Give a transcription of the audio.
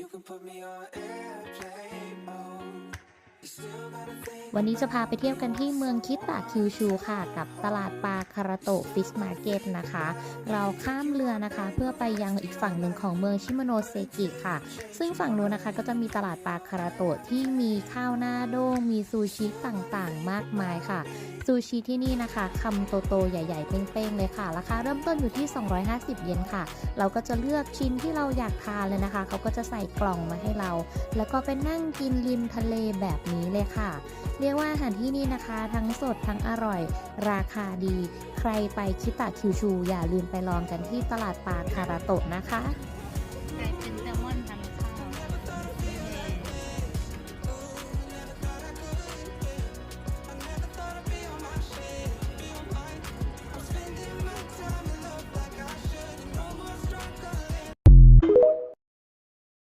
You can put me on airplane mode. You still gotta think วันนี้จะพาไปเที่ยวกันที่เมืองคิตะคิวชูค่ะ กับตลาดปลาคาราโตะฟิชมาร์เก็ตนะคะ เราข้ามเรือนะคะ เพื่อไปยังอีกฝั่งหนึ่งของเมืองชิมโนเซกิค่ะ ซึ่งฝั่งนู้นนะคะก็จะมีตลาดปลาคาราโตะที่มีข้าวหน้าโด้งมีซูชิต่างๆ มากมายค่ะซูชิที่นี่นะคะคำโตๆใหญ่ๆ เป้งๆ เลยค่ะ ราคาเริ่มต้นอยู่ที่ 250 เยนค่ะ เราก็จะเลือกชิ้นที่เราอยากทานเลยนะคะ เขาก็จะใส่กล่องมาให้เรา แล้วก็ไปนั่งกินริมทะเลแบบนี้เลยค่ะเรียกว่าอาหารที่นี่นะคะ ทั้งสดทั้งอร่อย ราคาดี ใครไปคิตะคิวชู อย่าลืมไปลองกันที่ตลาดปลาคาราโตะนะคะ